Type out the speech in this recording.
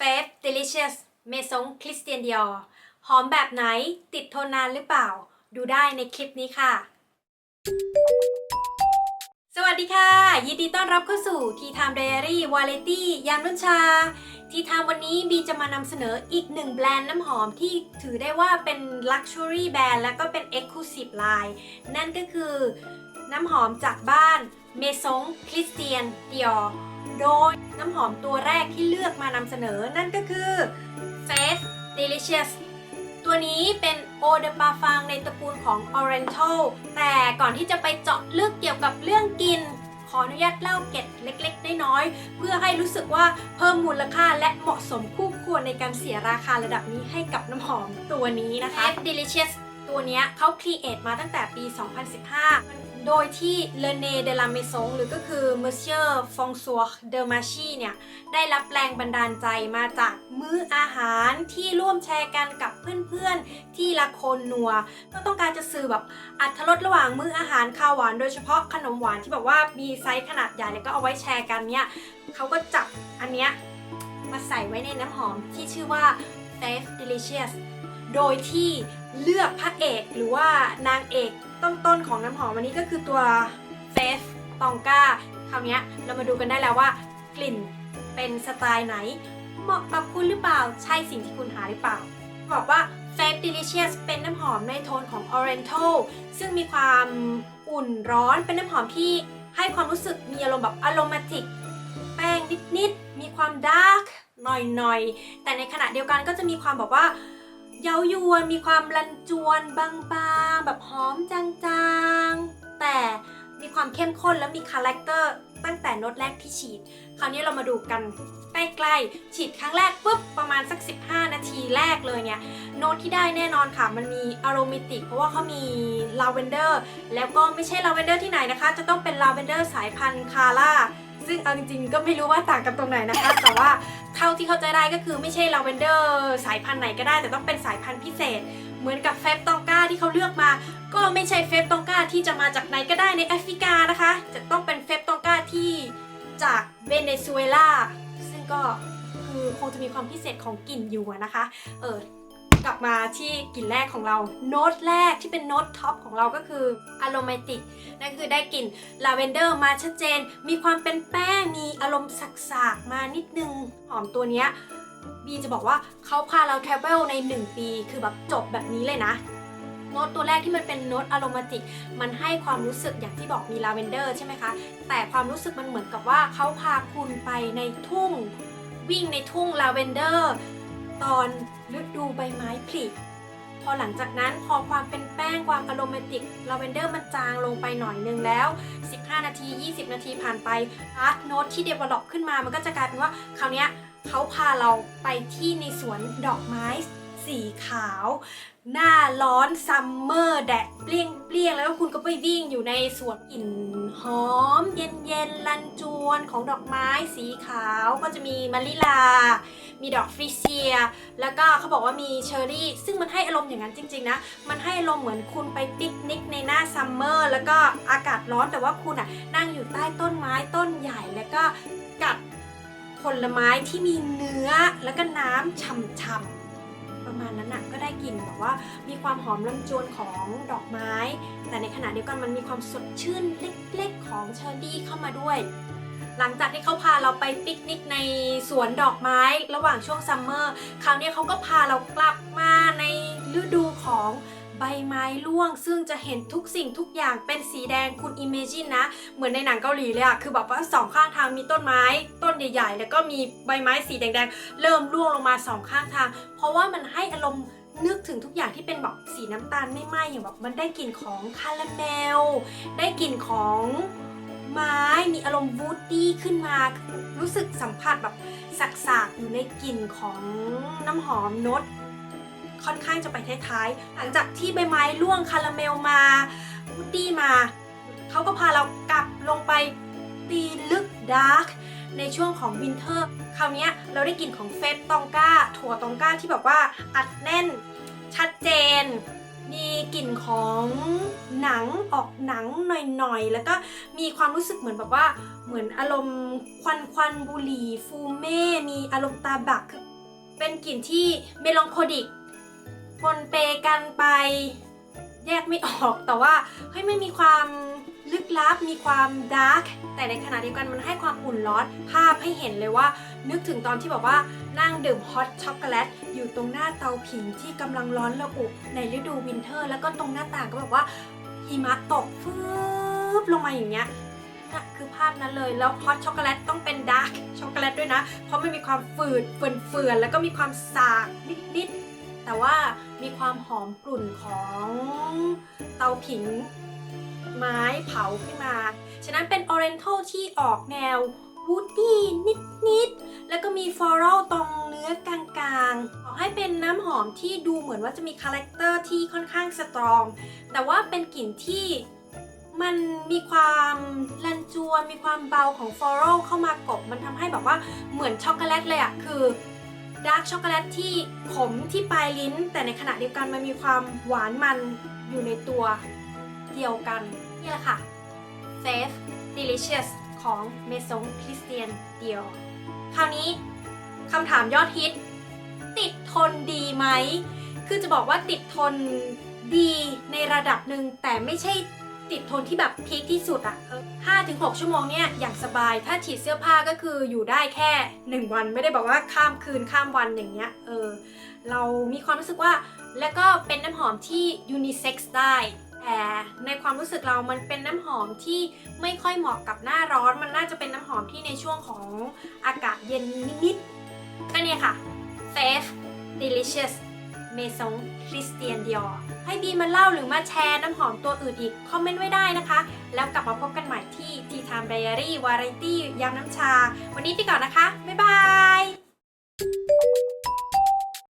f a v e Delicious Maison Christian Dior หอมแบบไหนติดทนนานหรือเปล่า ดูได้ในคลิปนี้ค่ะ สวัสดีค่ะ ยินดีต้อนรับเข้าสู่ทีไทม์ไดอารี่วาเลตี้ยามรุ่นชา ทีไทม์วันนี้บีจะมานำเสนออีกหนึ่งแบรนด์น้ำหอมที่ถือได้ว่าเป็น Luxury แบรนด์แล้วก็เป็น Exclusive Line นั่นก็คือน้ำหอมจากบ้าน Maison Christian Dior โดยน้ำหอมตัวแรกที่เลือกมานำเสนอนั่นก็คือ Face Delicious ตัวนี้เป็น Eau de Parfum ในตระกูลของ Oriental แต่ก่อนที่จะไปเจาะลึกเกี่ยวกับเรื่องกิน ขออนุญาตเล่าเก็ดเล็กๆ น้อยๆ เพื่อให้รู้สึกว่าเพิ่มมูลค่าและเหมาะสมคู่ควรในการเสียราคาระดับนี้ให้กับน้ำหอมตัวนี้นะคะ Delicious ตัวนี้เขาครีเอทมาตั้งแต่ปี 2015 โดยที่เลเนเดลาเมซงหรือก็คือ Monsieur François de Marchy เนี่ย ได้รับแรงบันดาลใจมาจากมื้ออาหารที่ร่วมแชร์กันกับเพื่อนๆ ที่ละคนนัว ก็ต้องการจะสื่อแบบอัตรสระหว่างมื้ออาหารข้าวหวานโดยเฉพาะขนมหวานที่แบบว่ามีไซส์ขนาดใหญ่แล้วก็เอาไว้แชร์กันเนี่ยเขาก็จับอันเนี้ยมาใส่ไว้ในน้ำหอมที่ชื่อว่า Faith Delicious โดยที่ เลือกพระเอกหรือว่านางเอกต้นๆของน้ำหอมวันนี้ก็คือตัว Faith ตองก้าคราวนี้เรามาดูกันได้แล้วว่ากลิ่นเป็นสไตล์ไหน เหมาะกับคุณหรือเปล่าใช่สิ่งที่คุณหาหรือเปล่า บอกว่า Faith Delicious เป็นน้ำหอมในโทนของ Oriental ซึ่งมีความอุ่นร้อนเป็นน้ำหอมที่ให้ความรู้สึกมีอารมณ์แบบอารมาติก แป้งนิดๆ มีความดาร์กหน่อยๆ แต่ในขณะเดียวกันก็จะมีความแบบว่า เย้ายวนมีความรันจวนบางๆ แบบหอมจางๆ แต่มีความเข้มข้นและมีคาแรคเตอร์ตั้งแต่โน้ตแรกที่ฉีด คราวนี้เรามาดูกันใกล้ๆ ฉีดครั้งแรกปุ๊บประมาณสัก 15 นาทีแรกเลยเนี่ย โน้ตที่ได้แน่นอนค่ะ มันมีอารมิติก เพราะว่าเขามีลาเวนเดอร์ แล้วก็ไม่ใช่ลาเวนเดอร์ที่ไหนนะคะ จะต้องเป็นลาเวนเดอร์สายพันธุ์คาร่า ซึ่งเอาจริงๆ ก็ไม่รู้ว่าต่างกันตรงไหนนะคะ แต่ว่าเท่าที่เข้าใจได้ก็คือไม่ใช่ลาเวนเดอร์สายพันธุ์ไหนก็ได้ แต่ต้องเป็นสายพันธุ์พิเศษ เหมือนกับเฟฟตองกาที่เขาเลือกมา ก็ไม่ใช่เฟฟตองกาที่จะมาจากไหนก็ได้ในแอฟริกานะคะ จะต้องเป็นเฟฟตองกาที่จากเวเนซุเอลาซึ่งก็คือคงจะมีความพิเศษของกลิ่นอยู่นะคะ เออ กลับมาที่กลิ่นแรกของเรา โน้ตแรกที่เป็นโน้ตท็อปของเราก็คืออารมาติกนั่นคือได้กลิ่นลาเวนเดอร์มาชัดเจน มีความเป็นแป้งมีอารมณ์สักๆมานิดนึงหอมตัวเนี้ยบีจะบอกว่าเขาพาเราทราเวลใน 1 ปี คือแบบจบแบบนี้เลยนะโน้ตตัวแรกที่มันเป็นโน้ตอารมาติก มันให้ความรู้สึกอย่างที่บอกมีลาเวนเดอร์ใช่ไหมคะ แต่ความรู้สึกมันเหมือนกับว่าเขาพาคุณไปในทุ่ง วิ่งในทุ่งลาเวนเดอร์ ตอน ฤดูใบไม้ผลิพอหลังจากนั้นพอความเป็นแป้งความอโรมาติกลาเวนเดอร์มันจางลงไปหน่อยนึงแล้ว 15 นาที 20 นาทีผ่านไปอาร์ตโน้ตที่เดเวล็อปขึ้นมามันก็จะกลายเป็นว่าคราวนี้เขาพาเราไปที่ในสวนดอกไม้ สีขาว หน้าร้อนซัมเมอร์แดดเปรี้ยงเปรี้ยงแล้วก็คุณก็ไปวิ่งอยู่ในสวนกลิ่นหอม เย็นเย็นๆลันจวนของดอกไม้สีขาวก็จะมีมะลิลา มีดอกฟริเซีย แล้วก็เขาบอกว่ามีเชอร์รี่ ซึ่งมันให้อารมณ์อย่างนั้นจริง ๆ นะ มันให้อารมณ์เหมือนคุณไปปิกนิกในหน้าซัมเมอร์แล้วก็อากาศร้อนแต่ว่าคุณอะนั่งอยู่ใต้ต้นไม้ต้นใหญ่แล้วก็กัดผลไม้ที่มีเนื้อแล้วก็น้ำฉ่ำๆ ประมาณนั้นอะก็ได้กลิ่นแบบว่ามีความหอมลำจวนของดอกไม้ แต่ในขณะเดียวกันมันมีความสดชื่นเล็กๆของเชอร์รี่เข้ามาด้วย หลังจากที่เขาพาเราไปปิกนิกในสวนดอกไม้ ระหว่างช่วงซัมเมอร์คราวนี้เขาก็พาเรากลับมาในฤดูของ ใบไม้ร่วง ซึ่งจะเห็นทุกสิ่งทุกอย่างเป็นสีแดงคุณอิมเมจินนะ เหมือนในหนังเกาหลีเลยอะคือแบบว่าสองข้างทางมีต้นไม้ ต้นใหญ่ ๆ แล้วก็มีใบไม้สีแดงๆ เริ่มร่วงลงมาสองข้างทาง เพราะว่ามันให้อารมณ์นึกถึงทุกอย่างที่เป็นแบบสีน้ำตาลไม่ไหม้อย่างแบบมันได้กลิ่นของคาราเมล ได้กลิ่นของไม้มีอารมณ์วูดดี้ขึ้นมา รู้สึกสัมผัสแบบสักๆอยู่ในกลิ่นของน้ำหอมโนต ค่อนข้างจะไปท้ายๆ หลังจากที่ใบไม้ร่วงคาราเมลมาวูดดี้มาเขาก็พาเรากลับลงไปตีลึกดาร์กในช่วงของวินเทอร์คราวนี้เราได้กลิ่นของเฟสตองก้า ถั่วตองก้าที่แบบว่าอัดแน่นชัดเจน มีกลิ่นของหนังออกหนังหน่อยๆ แล้วก็มีความรู้สึกเหมือนแบบว่าเหมือนอารมณ์ควันควันบุหรี่ฟูเม่ มีอารมณ์ตาบักคือเป็นกลิ่นที่เมลองโคดิก ปนเปกันไป แยกไม่ออกแต่ว่าเฮ้ยไม่มีความลึกลับมีความดาร์กแต่ในขณะเดียวกันมันให้ความอุ่นร้อนภาพให้เห็นเลยว่า นึกถึงตอนที่แบบว่านั่งดื่มฮอตช็อกโกแลตอยู่ตรงหน้าเตาผิงที่กำลังร้อนระอุในฤดูวินเทอร์ แล้วก็ตรงหน้าต่างก็แบบว่าหิมะตกฟืบลงมาอย่างเงี้ยนั่นคือภาพนั้นเลยแล้วฮอตช็อกโกแลตต้องเป็นดาร์กช็อกโกแลตด้วยนะ เพราะมันมีความฝืดเฟื่อนๆแล้วก็มีความสากนิดๆ แต่ว่ามีความหอมกลุ่นของเตาผิงไม้เผาขึ้นมา ฉะนั้นเป็น Oriental ที่ออกแนว Woody นิดๆ แล้วก็มี Floral ตรงเนื้อกลางๆ ขอให้เป็นน้ำหอมที่ดูเหมือนว่าจะมีคาแรคเตอร์ที่ค่อนข้างสตรอง แต่ว่าเป็นกลิ่นที่มันมีความลันจวนมีความเบาของ Floral เข้ามากบ มันทำให้แบบว่าเหมือนช็อกโกแลตเลยอะคือ ดาร์กช็อกโกแลตที่ขมที่ปลายลิ้น แต่ในขณะเดียวกันมันมีความหวานมันอยู่ในตัวเดียวกันนี่แหละค่ะ Safe Delicious ของ Maison Christian Dior คราวนี้คำถามยอดฮิต ติดทนดีไหม คือจะบอกว่าติดทนดีในระดับหนึ่งแต่ไม่ใช่ ติดทนที่แบบพีคที่สุดอะห้าถึงหกชั่วโมงเนี่ยอย่างสบาย ถ้าฉีดเสื้อผ้าก็คืออยู่ได้แค่ 1 วันไม่ได้บอกว่าข้ามคืนข้ามวันอย่างเงี้ย เออ เรามีความรู้สึกว่า แล้วก็เป็นน้ำหอมที่ยูนิเซ็กซ์ได้แต่ในความรู้สึกเรามันเป็นน้ำหอมที่ไม่ค่อยเหมาะกับหน้าร้อน มันน่าจะเป็นน้ำหอมที่ในช่วงของอากาศเย็นนิดๆก็เนี่ยค่ะ Safe Delicious เมซงคริสเตียนดิออให้บีมาเล่าหรือมาแชร์น้ำหอมตัวอื่นอีก คอมเมนต์ไว้ได้นะคะ แล้วกลับมาพบกันใหม่ที่ Tea Time Diary Variety ยามน้ำชา วันนี้ไปก่อนนะคะ บ๊ายบาย